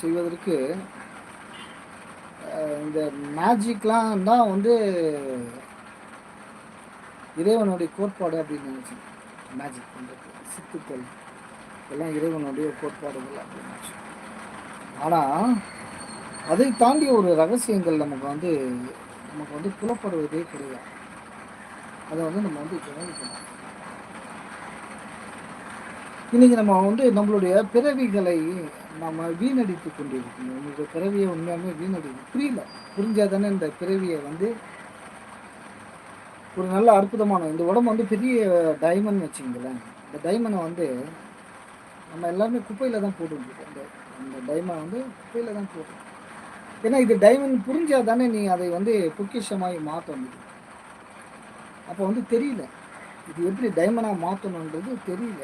செய்வதற்கு இந்த மேஜிக்லாம் தான் வந்து இறைவனுடைய கோட்பாடு அப்படின்னு நினச்சேன். மேஜிக் பண்ணுறது சித்துக்கள் எல்லாம் இறைவனுடைய கோட்பாடுகள் அப்படின்னு நினச்சேன். ஆனால் அதை தாண்டி ஒரு ரகசியங்கள் நமக்கு வந்து நமக்கு வந்து புலப்படுவதே கிடையாது. அதை வந்து நம்ம வந்து கவனிக்கணும். இன்னைக்கு நம்ம வந்து நம்மளுடைய பிறவிகளை நம்ம வீணடித்து கொண்டிருக்கணும் உங்களுடைய பிறவியை உண்மையாலுமே வீணடிக்கும் புரியல. புரிஞ்சாதானே இந்த பிறவியை வந்து ஒரு நல்ல அற்புதமான இந்த உடம்பு வந்து பெரிய டைமண்ட் வச்சுங்களேன் இந்த டைமண்டை வந்து நம்ம எல்லாருமே குப்பையில் தான் போட்டுருக்கோம். இந்த இந்த டைமண்ட் வந்து குப்பையில் தான் போடுறோம் ஏன்னா இது டைமண்ட் புரிஞ்சால் தானே நீ அதை வந்து பொக்கிஷமாகி மாற்ற முடியும் அப்போ வந்து தெரியல. இது எப்படி டைமண்டாக மாற்றணுன்றது தெரியல.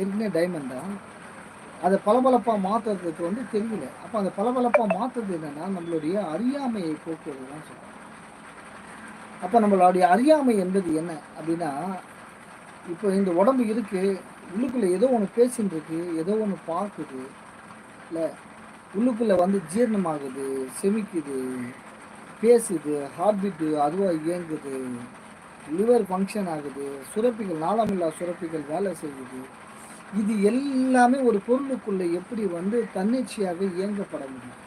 ஏற்கனவே டைமண்ட் தான். அதை பளபளப்பாக மாற்றுறதுக்கு வந்து தெரியல. அப்போ அந்த பளபளப்பாக மாற்றுறது என்னென்னா நம்மளுடைய அறியாமையை போக்குவது தான் சொல்கிறோம் அப்போ நம்மளுடைய அறியாமை என்பது என்ன அப்படின்னா இப்போ இந்த உடம்பு இருக்குது உள்ளுக்குள்ளே ஏதோ ஒன்று பேசின்னு இருக்கு ஏதோ ஒன்று பார்க்குது இல்லை உள்ளுக்குள்ளே வந்து ஜீரணமாகுது செமிக்குது பேசுது ஹார்ட் பீட்டு அதுவாக இயங்குது லிவர் ஃபங்க்ஷன் ஆகுது சுரப்பிகள் நாளமில்லா சுரப்பிகள் வேலை செய்யுது இது எல்லாமே ஒரு பொருளுக்குள்ளே எப்படி வந்து தன்னிச்சையாக இயங்கப்பட முடியும்?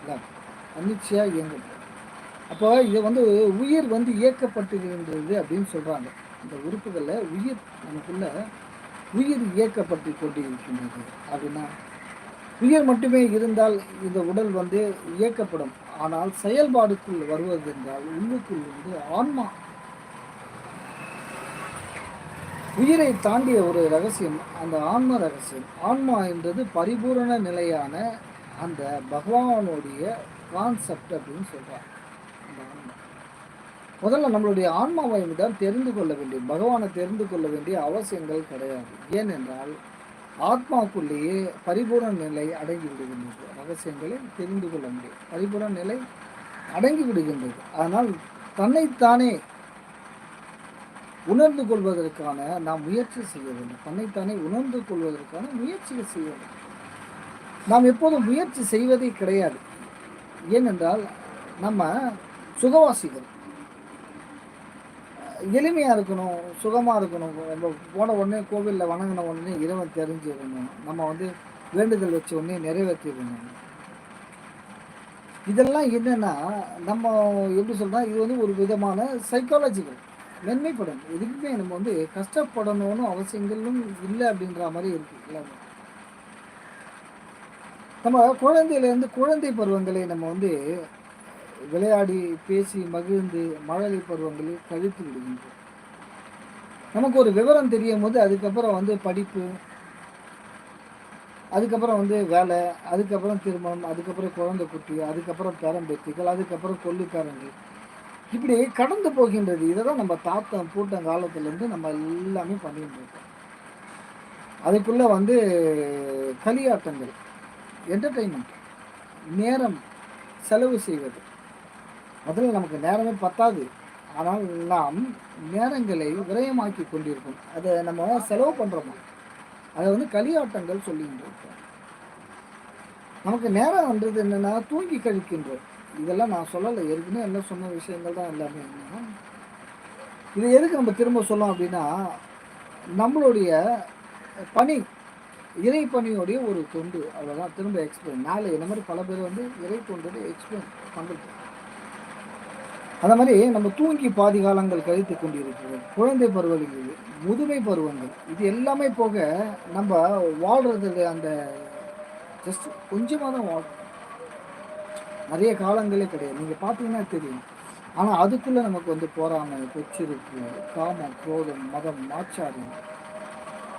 இல்லை தன்னிச்சையாக இயங்கப்படும். அப்போ இதை வந்து உயிர் வந்து இயக்கப்பட்டுகின்றது அப்படின்னு சொல்கிறாங்க இந்த உறுப்புகளில் உயிர் நமக்குள்ள உயிர் இயக்கப்பட்டு கொண்டு இருக்கின்றது அப்படின்னா உயிர் மட்டுமே இருந்தால் இந்த உடல் வந்து இயக்கப்படும். ஆனால் செயல்பாடுக்குள் வருவது என்றால் உள்ளுக்குள் வந்து ஆன்மா உயிரை தாண்டிய ஒரு ரகசியம் அந்த ஆன்ம ரகசியம். ஆன்மா என்றது பரிபூரண நிலையான அந்த பகவானுடைய கான்செப்ட் அப்படின்னு சொல்கிறாங்க அந்த ஆன்மா. முதல்ல நம்மளுடைய ஆன்மாவை தான் தெரிந்து கொள்ள வேண்டிய பகவானை தெரிந்து கொள்ள வேண்டிய அவசியங்கள் கிடையாது. ஏனென்றால் ஆத்மாக்குள்ளேயே பரிபூரண நிலை அடங்கி விடுகின்றது. ரகசியங்களை தெரிந்து கொள்ள முடியும். பரிபூரண நிலை அடங்கி விடுகின்றது. அதனால் தன்னைத்தானே உணர்ந்து கொள்வதற்கான நாம் முயற்சி செய்ய வேண்டும். தன்னைத்தானே உணர்ந்து கொள்வதற்கான முயற்சிகள் செய்ய வேண்டும். நாம் எப்போதும் முயற்சி செய்வதே கிடையாது. ஏனென்றால் நம்ம சுகவாசிகள். எளிமையாக இருக்கணும் சுகமாக இருக்கணும். நம்ம போன உடனே கோவிலில் வணங்கின உடனே இறைவன் தெரிஞ்சிடணும். நம்ம வந்து வேண்டுதல் வச்ச உடனே நிறைவேற்றிடணும். இதெல்லாம் என்னென்னா நம்ம எப்படி சொல்கிறோம் இது வந்து ஒரு விதமான சைக்காலஜிக்கல் மென்மைப்படும் எதுக்குமே நம்ம வந்து கஷ்டப்படணும்னு அவசியங்களும் இல்லை அப்படின்ற மாதிரி இருக்கு எல்லாமே. நம்ம குழந்தையிலேருந்து குழந்தை பருவங்களை நம்ம வந்து விளையாடி பேசி மகிழ்ந்து மழலை பருவங்களை கழித்து விடுகின்றோம். நமக்கு ஒரு விவரம் தெரியும் போது அதுக்கப்புறம் வந்து படிப்பு அதுக்கப்புறம் வந்து வேலை அதுக்கப்புறம் திருமணம் அதுக்கப்புறம் குழந்தை குட்டி அதுக்கப்புறம் பேரம்பேத்திகள் அதுக்கப்புறம் கொள்ளுக்காரங்கள் இப்படி கடந்து போகின்றது. இதை தான் நம்ம தாத்தம் பூட்டம் காலத்துலேருந்து நம்ம எல்லாமே பண்ணிட்டு இருக்கோம். அதுக்குள்ளே வந்து களியாட்டங்கள் என்டர்டெயின்மெண்ட் நேரம் செலவு செய்வது. முதல்ல நமக்கு நேரமே பத்தாது. ஆனால் நாம் நேரங்களை விரயமாக்கி கொண்டிருக்கோம். அதை நம்ம செலவு பண்ணுறோமா அதை வந்து களியாட்டங்கள் சொல்லிட்டு இருக்கோம் நமக்கு நேரம்ன்றது என்னென்னா தூங்கி கழிக்கின்றோம். இதெல்லாம் நான் சொல்லலை. ஏற்கனவே எல்லாம் சொன்ன விஷயங்கள் தான் எல்லாமே என்ன இது எதுக்கு நம்ம திரும்ப சொல்லலாம் அப்படின்னா நம்மளுடைய பணி இறை பணியோடைய ஒரு தொண்டு. அவ்வளோதான் திரும்ப எக்ஸ்பிளைன் மேலே இந்த மாதிரி பல பேர் வந்து இறை தொண்டு எக்ஸ்பிளைன் பண்ணுறது அந்த மாதிரி நம்ம தூங்கி பாதி காலங்கள் கழித்து கொண்டிருக்கிறோம் குழந்தை பருவங்கள் முதுமை பருவங்கள் இது எல்லாமே போக நம்ம வாழ்கிறது அந்த ஜஸ்ட் கொஞ்சமாக தான் வாழ்றோம். நிறைய காலங்களே கிடையாது. நீங்கள் பார்த்தீங்கன்னா தெரியும். ஆனால் அதுக்குள்ளே நமக்கு வந்து போறாமை பொச்சிருக்கு காமம் குரோதம் மதம் ஆச்சாரம்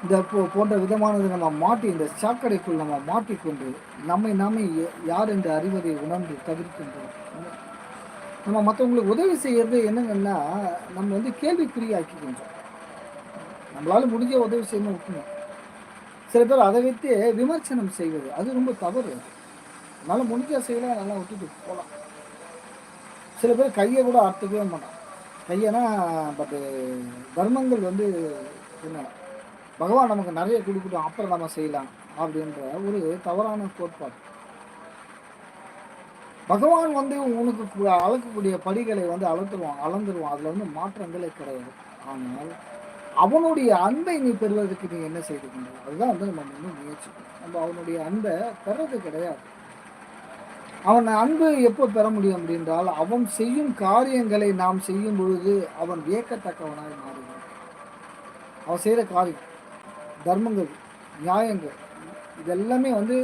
இந்த போ போன்ற விதமானது நம்ம மாட்டி இந்த சாக்கடைக்குள் நம்ம மாட்டிக்கொண்டு நம்மை நாமே யார் என்று அறிவதை உணர்ந்து தவிர்க்கின்றோம் நம்ம மற்றவங்களுக்கு உதவி செய்கிறது என்னங்கன்னா நம்ம வந்து கேள்விக்குறியாக்கிக்கின்றோம் நம்மளால் முடிஞ்ச உதவி செய்யணும் விட்டுணும் சில பேர் அதை வைத்து விமர்சனம் செய்வது அது ரொம்ப தவறு அதனால முடிஞ்ச செய்யலாம் நல்லா விட்டுட்டு போகலாம் சில பேர் கையை கூட அறுத்துக்கவே மாட்டான் கையனா பட்டு தர்மங்கள் வந்து என்ன பகவான் நமக்கு நிறைய கொடுக்கட்டும் அப்புறம் நம்ம செய்யலாம் அப்படின்ற ஒரு தவறான கோட்பாடு. பகவான் வந்து உனக்கு அளக்கக்கூடிய படிகளை வந்து அளத்துருவான் அளந்துருவான். அதில் வந்து மாற்றங்களே கிடையாது. ஆனால் அவனுடைய அன்பை நீ பெறுவதற்கு நீ என்ன செய்து கொண்டு அதுதான் வந்து நம்ம வந்து முயற்சிக்கணும் நம்ம அவனுடைய அன்பை பெறது கிடையாது. அவன் அன்பு எப்போ பெற முடியும் அப்படின்றால் அவன் செய்யும் காரியங்களை நாம் செய்யும் பொழுது அவன் வியக்கத்தக்கவனாய் மாறுகிறான் அவன் செய்கிற காரியம் தர்மங்கள் நியாயங்கள் இதெல்லாமே வந்து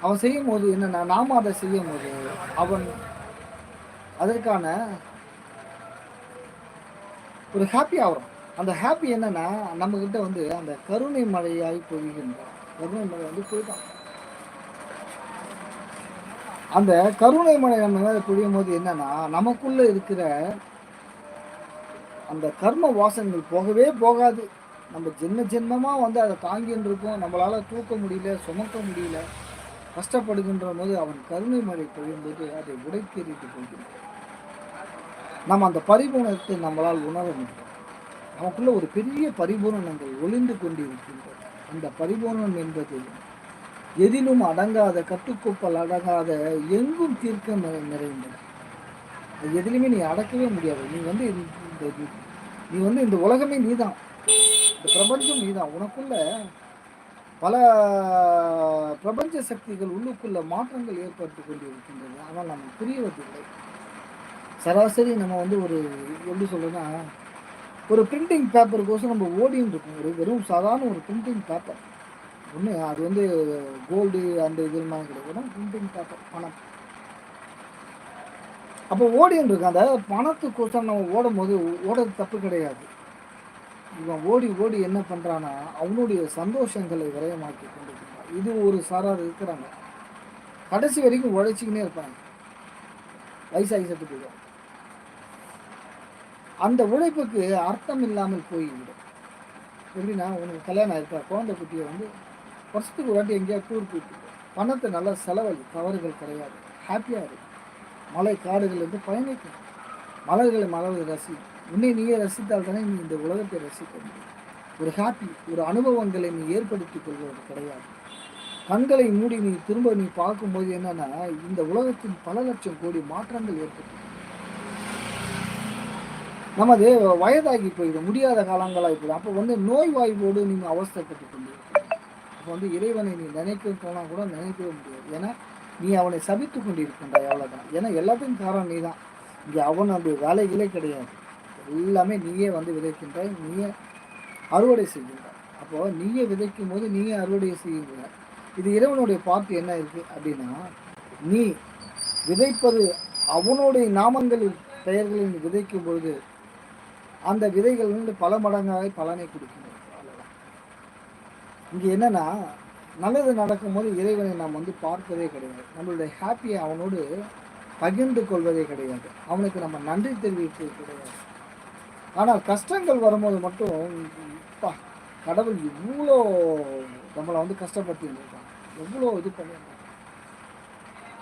அவன் செய்யும் போது என்னென்னா நாம அதை செய்யும் போது அவன் அதற்கான ஒரு ஹாப்பி ஆகிறோம் அந்த ஹாப்பி என்னென்னா நம்மக்கிட்ட வந்து அந்த கருணை மழையாய் பொழிகின்றான். கருணை மழை வந்து போயிட்டான் அந்த கருணை மழை நம்ம புரியும் பொழியும் போது என்னன்னா நமக்குள்ள இருக்கிற அந்த கர்ம வாசனங்கள் போகவே போகாது. நம்ம ஜென்ம ஜென்மமாக வந்து அதை தாங்கின்னு இருக்கோம். நம்மளால் தூக்க முடியல சுமக்க முடியல கஷ்டப்படுகின்ற போது அவன் கருணை மழை பொழியும்போது அதை உடைத்தெறிந்து போகிறான் நம்ம அந்த பரிபூரணத்தை நம்மளால் உணர முடியும். நமக்குள்ள ஒரு பெரிய பரிபூரணங்கள் ஒளிந்து கொண்டிருக்கின்றது அந்த பரிபூரணம் என்பது எதிலும் அடங்காத கட்டுக்கோப்பல் அடங்காத எங்கும் தீர்க்க நிறைந்தது அது எதிலுமே நீ அடக்கவே முடியாது. நீ வந்து இந்த இந்த- நீ வந்து இந்த உலகமே நீதான். இந்த பிரபஞ்சம் நீதான். உனக்குள்ள பல பிரபஞ்ச சக்திகள் உள்ளுக்குள்ள மாற்றங்கள் ஏற்பட்டு கொண்டிருக்கின்றது. ஆனால் நம்ம புரியவதில்லை. சராசரி நம்ம வந்து ஒரு எப்படி சொல்லுன்னா ஒரு பிரிண்டிங் பேப்பருக்கோசம் நம்ம ஓடின்னு இருக்கோம். ஒரு வெறும் சாதாரண ஒரு பிரிண்டிங் பேப்பர் ஒன்று அது வந்து கோல்டு அந்த இதெல்லாம் கிடையாது பிரிண்டிங் பேப்பர் பணம். அப்போ ஓடின்னு இருக்கு. அந்த பணத்துக்கோசம் நம்ம ஓடும் போது ஓடுறது தப்பு கிடையாது. இவன் ஓடி ஓடி என்ன பண்ணுறான்னா அவனுடைய சந்தோஷங்களை விரயமாக்கி கொண்டிருக்கிறான். இது ஒரு சாரார் இருக்கிறாங்க. கடைசி வரைக்கும் உழைச்சிக்கினே இருப்பாங்க. வயசாகி செத்து போயிடும். அந்த உழைப்புக்கு அர்த்தம் இல்லாமல் போய்விடும். எப்படின்னா உனக்கு கல்யாணம் ஆகிருப்பா குழந்தை குட்டியை வந்து வருஷத்துக்கு ஒரு வாட்டி எங்கேயா டூர் போயிட்டு பணத்தை நல்லா செலவழி தவறுகள் கிடையாது. ஹாப்பியாக இருக்கும் மலை காடுகள்லேருந்து பயணிக்கும். மலர்களை மலர்கள் ரசி உன்னை நீயே ரசித்தால் தானே நீ இந்த உலகத்தை ரசிக்க முடியும். ஒரு ஹாப்பி ஒரு அனுபவங்களை நீ ஏற்படுத்திக் கொள்வது கிடையாது. கண்களை மூடி நீ திரும்ப நீ பார்க்கும்போது என்னன்னா இந்த உலகத்தின் பல லட்சம் கோடி மாற்றங்கள் ஏற்பட்டு நமது வயதாகி போயிடும். முடியாத காலங்களாக போயிடும். அப்போ வந்து நோய் வாய்ப்போடு நீங்கள் அவஸ்தைப்பட்டு இப்போ வந்து இறைவனை நீ நினைக்க போனால் கூட நினைக்கவே முடியாது. ஏன்னா நீ அவனை சபித்து கொண்டிருக்கின்றாய் அவ்வளோதான் ஏன்னா எல்லாத்தையும் காரணம் நீ தான் இங்கே அவனுடைய வேலைகளே கிடையாது. எல்லாமே நீயே வந்து விதைக்கின்றாய் நீயே அறுவடை செய்கின்றாய். அப்போ நீயே விதைக்கும் போது நீயே அறுவடை செய்கின்றாய் இது இறைவனுடைய பார்த்து என்ன இருக்கு அப்படின்னா நீ விதைப்பது அவனுடைய நாமங்களில் பெயர்களில் விதைக்கும் பொழுது அந்த விதைகள் வந்து பல மடங்காக பலனை கொடுக்கும் இங்கே என்னென்னா நல்லது நடக்கும்போது இறைவனை நாம் வந்து பார்ப்பதே கிடையாது. நம்மளுடைய ஹாப்பியை அவனோடு பகிர்ந்து கொள்வதே கிடையாது. அவனுக்கு நம்ம நன்றி தெரிவிப்பது கிடையாது. ஆனால் கஷ்டங்கள் வரும்போது மட்டும் இப்போ கடவுள் இவ்வளோ நம்மளை வந்து கஷ்டப்படுத்தி இருக்கான். எவ்வளோ இது பண்ணியிருக்கான்.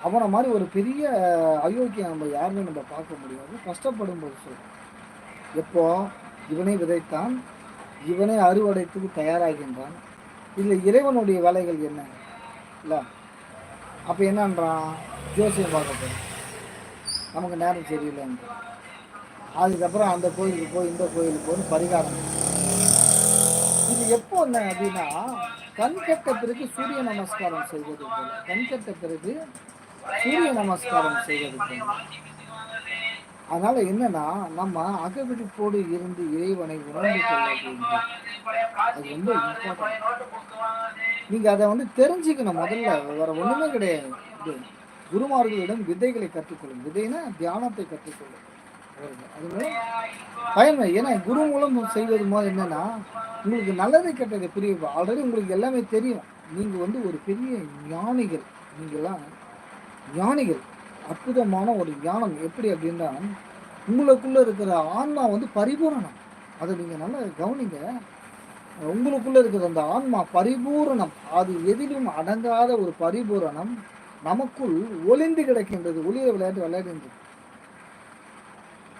அவனை மாதிரி ஒரு பெரிய அயோக்கியம் நம்ம யாருமே நம்ம பார்க்க முடியாது. கஷ்டப்படும் போது சொல்றோம். எப்போ? இவனை விதைத்தான். இவனை அறுவடைத்துக்கு தயாராகின்றான். இதில் இறைவனுடைய வேலைகள் என்ன? இல்லை. அப்போ என்னன்றான் ஜோசியம் பார்க்க போகிறோம் நமக்கு நேரம் சரியில்லைன்ற அதுக்கப்புறம் அந்த கோயிலுக்கு போய் இந்த கோயிலுக்கு போய் பரிகாரம். இது எப்போ என்ன அப்படின்னா கண்கெட்ட பிறகு சூரிய நமஸ்காரம் செய்வது போல. கண்கெட்ட பிறகு சூரிய நமஸ்காரம் செய்வது போல. அதனால என்னன்னா நம்ம அகவிழிப்போடு இருந்து இறைவனை உணர்ந்து கொள்ள வேண்டும். நீங்க அதை வந்து தெரிஞ்சுக்கணும் முதல்ல. வேற ஒண்ணுமே கிடையாது. குருமார்களிடம் விதைகளை கற்றுக்கொள்ளும். விதைனா தியானத்தை கற்றுக்கொள்ளும். அது மூலம் பயன் ஏன்னா குரு மூலம் செய்வது போது என்னன்னா உங்களுக்கு நல்லது கெட்டதை புரிய ஆல்ரெடி உங்களுக்கு எல்லாமே தெரியும். நீங்க வந்து ஒரு பெரிய ஞானிகள். நீங்கெல்லாம் ஞானிகள். அற்புதமான ஒரு ஞானம். எப்படி அப்படின்னா உங்களுக்குள்ள இருக்கிற ஆன்மா வந்து பரிபூரணம். அதை நீங்க நல்லா கவனிங்க. உங்களுக்குள்ள இருக்கிற அந்த ஆன்மா பரிபூரணம். அது எதிலும் அடங்காத ஒரு பரிபூரணம். நமக்குள் ஒளிந்து கிடக்கின்றது. ஒளிய விளையாட்டு விளையாடுகின்றது.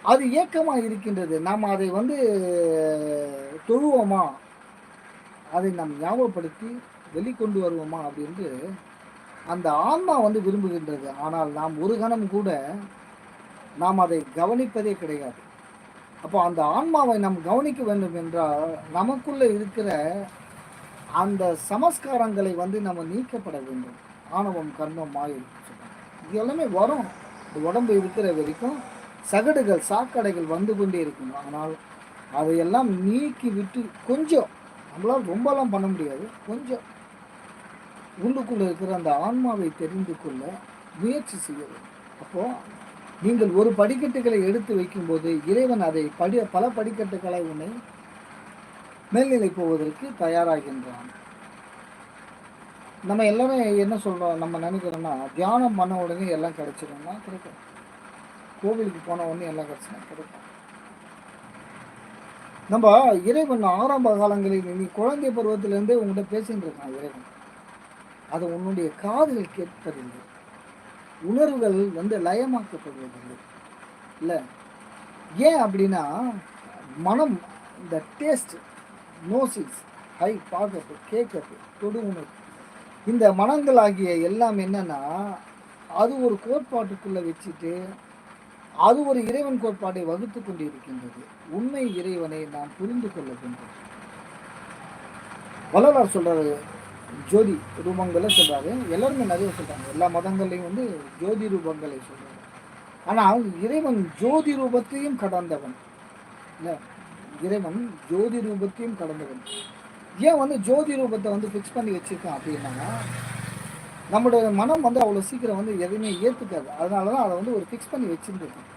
அது ஏக்கமாக இருக்கின்றது. நாம் அதை வந்து தொழுவோமா? அதை நாம் ஞாபகப்படுத்தி வெளிக்கொண்டு வருவோமா? அப்படின்ட்டு அந்த ஆன்மா வந்து விரும்புகின்றது. ஆனால் நாம் ஒரு கணம் கூட நாம் அதை கவனிப்பதே கிடையாது. அப்போ அந்த ஆன்மாவை நாம் கவனிக்க வேண்டும் என்றால் நமக்குள்ளே இருக்கிற அந்த சமஸ்காரங்களை வந்து நம்ம நீக்கப்பட வேண்டும். ஆணவம் கர்மம் மாயம் இது எல்லாமே வரும். இந்த உடம்பு இருக்கிற வரைக்கும் சகடுகள் சாக்கடைகள் வந்து கொண்டே இருக்கும். ஆனால் அதையெல்லாம் நீக்கி விட்டு கொஞ்சம் நம்மளால் ரொம்பலாம் பண்ண முடியாது. கொஞ்சம் உள்ளுக்குள்ளே இருக்கிற அந்த ஆன்மாவை தெரிந்து கொள்ள முயற்சி செய்ய வேண்டும். அப்போது நீங்கள் ஒரு படிக்கட்டுகளை எடுத்து வைக்கும்போது இறைவன் அதை படி பல படிக்கட்டுகளை உன்னை மேல்நிலை போவதற்கு தயாராகின்றான். நம்ம எல்லாரும் என்ன சொல்கிறோம் நம்ம நினைக்கிறோம்னா தியானம் பண்ண உடனே எல்லாம் கிடச்சிடும்னா கிடைக்கும் கோவிலுக்கு போன உடனே எல்லாம் கிடச்சினா கிடைக்கும் நம்ம இறைவன் ஆரம்ப காலங்களில் நீ குழந்தை பருவத்திலேருந்தே உங்கள்கிட்ட பேசிகிட்டு இருக்கான் இறைவன். அது உன்னுடைய காதுகள் கேட்பதில்லை. உணர்வுகள் வந்து லயமாக்கப்படுவதில்லை. இல்லை? ஏன் அப்படின்னா மனம் இந்த டேஸ்ட் நோசிஸ் ஹை பார்க்கறது கேட்கறது தொடு உணர்வு. இந்த மனங்கள் ஆகிய எல்லாம் என்னன்னா அது ஒரு கோட்பாட்டுக்குள்ளே வச்சுட்டு அது ஒரு இறைவன் கோட்பாட்டை வகுத்து கொண்டிருக்கின்றது. உண்மை இறைவனை நாம் புரிந்து கொள்ள வேண்டும். வள்ளலார் சொல்றாரு ஜோதி ரூபங்களை சொல்கிறாரு எல்லாருமே நிறைய சொல்கிறாங்க எல்லா மதங்கள்லையும் வந்து ஜோதி ரூபங்களை சொல்கிறாங்க ஆனால் இறைவன் ஜோதி ரூபத்தையும் கடந்தவன். இல்லை இறைவன் ஜோதி ரூபத்தையும் கடந்தவன். ஏன் வந்து ஜோதி ரூபத்தை வந்து ஃபிக்ஸ் பண்ணி வச்சுருக்கான் அப்படின்னா நம்முடைய மனம் வந்து அவ்வளோ சீக்கிரம் வந்து எதையுமே ஏற்றுக்காது அதனால தான் அதை வந்து ஒரு ஃபிக்ஸ் பண்ணி வச்சுருந்துருக்கோம்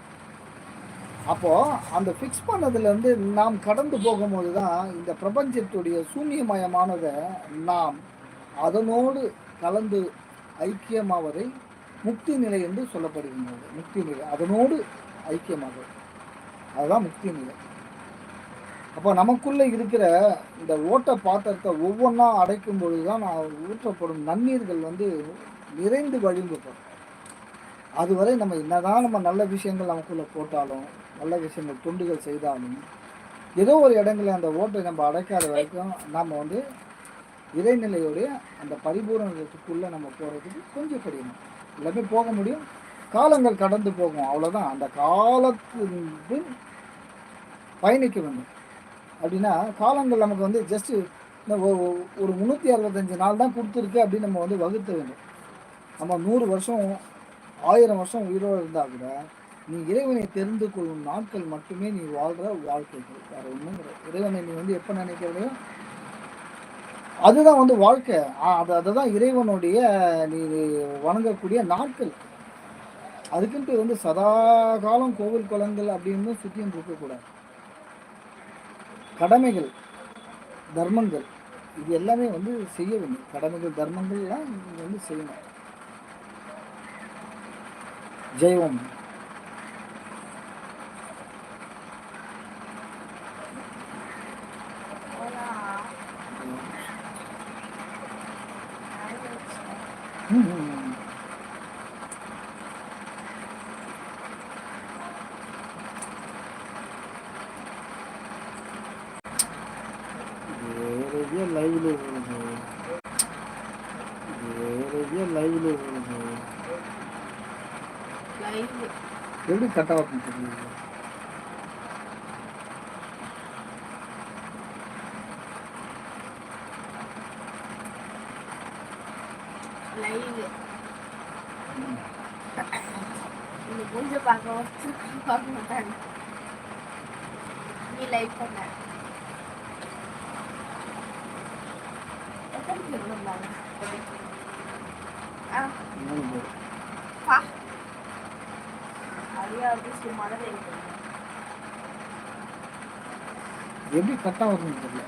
அப்போது அந்த ஃபிக்ஸ் பண்ணதுலேருந்து நாம் கடந்து போகும்போது தான் இந்த பிரபஞ்சத்துடைய சூன்யமயமானதை நாம் அதனோடு கலந்து ஐக்கியமாவதை முக்தி நிலை என்று சொல்லப்படுகின்றது. முக்தி நிலை அதனோடு ஐக்கியமாக அதுதான் முக்தி நிலை. அப்போ நமக்குள்ளே இருக்கிற இந்த ஓட்ட பாத்திரத்தை ஒவ்வொன்றா அடைக்கும் பொழுது தான் நான் ஊற்றப்படும் நன்னீர்கள் வந்து நிறைந்து வழிந்துப்படும் அதுவரை நம்ம என்னதான் நம்ம நல்ல விஷயங்கள் நமக்குள்ளே போட்டாலும் நல்ல விஷயங்கள் தொண்டுகள் செய்தாலும் ஏதோ ஒரு இடங்களில் அந்த ஓட்டை நம்ம அடைக்காத வரைக்கும் நாம் வந்து இறைநிலையோடைய அந்த பரிபூரணத்துக்குள்ளே நம்ம போகிறதுக்கு கொஞ்சம் கடினம். எல்லாமே போக முடியும். காலங்கள் கடந்து போகும். அவ்வளோதான் அந்த காலத்து பயணிக்க வேண்டும். அப்படின்னா காலங்கள் நமக்கு வந்து ஜஸ்ட்டு இந்த ஒரு முந்நூற்றி அறுபத்தஞ்சு நாள் தான் கொடுத்துருக்கு அப்படின்னு நம்ம வந்து வகுத்த வேண்டும். நம்ம நூறு வருஷம் ஆயிரம் வருஷம் உயிரோடு இருந்தால் கூட நீ இறைவனை தெரிந்து கொள்ளும் நாட்கள் மட்டுமே நீ வாழ்கிற வாழ்க்கைகள். வேறு ஒன்றும் இறைவனை நீ வந்து எப்போ நினைக்கிறதையோ அதுதான் வந்து வாழ்க்கை. அது அதுதான் இறைவனுடைய நீ வணங்கக்கூடிய நாட்கள். அதுக்குன்ட்டு வந்து சதா காலம் கோவில் குளங்கள் அப்படின்னு சுற்றியும் இருக்கக்கூடாது. கடமைகள் தர்மங்கள் இது எல்லாமே வந்து செய்ய வேண்டும். கடமைகள் தர்மங்கள்லாம் நீங்கள் வந்து செய்யணும். ஜெயவம் எப்படி கட் ஆகும் தெரியல லைவ் இந்த பூஜை பார்க்க வச்சு பார்க்க மாட்டாங்க நீ லைவ் பண்ண எத்தனை பேர் வந்தாங்க ஆ மூணு பேர் பா அதையா அப்படி சும்மா தான் எப்படி கட் ஆகுதுன்னு தெரியல